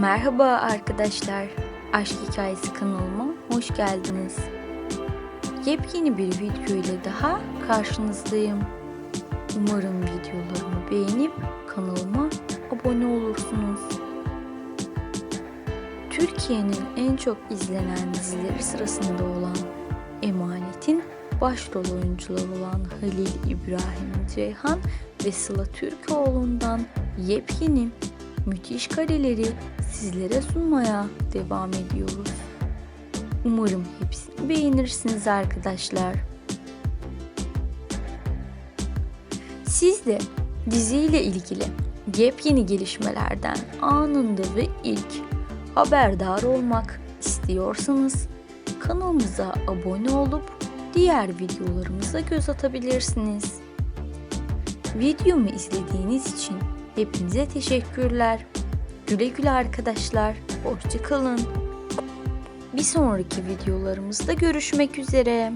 Merhaba arkadaşlar. Aşk Hikayesi kanalıma hoş geldiniz. Yepyeni bir video ile daha karşınızdayım. Umarım videolarımı beğenip kanalıma abone olursunuz. Türkiye'nin en çok izlenen dizileri sırasında olan Emanet'in başrol oyuncuları olan Halil İbrahim Ceyhan ve Sıla Türkoğlu'ndan yepyeni müthiş kareleri sizlere sunmaya devam ediyoruz. Umarım hepsini beğenirsiniz arkadaşlar. Siz de diziyle ilgili yepyeni gelişmelerden anında ve ilk haberdar olmak istiyorsanız kanalımıza abone olup diğer videolarımıza göz atabilirsiniz. Videomu izlediğiniz için hepinize teşekkürler. Güle güle arkadaşlar. Hoşçakalın. Bir sonraki videolarımızda görüşmek üzere.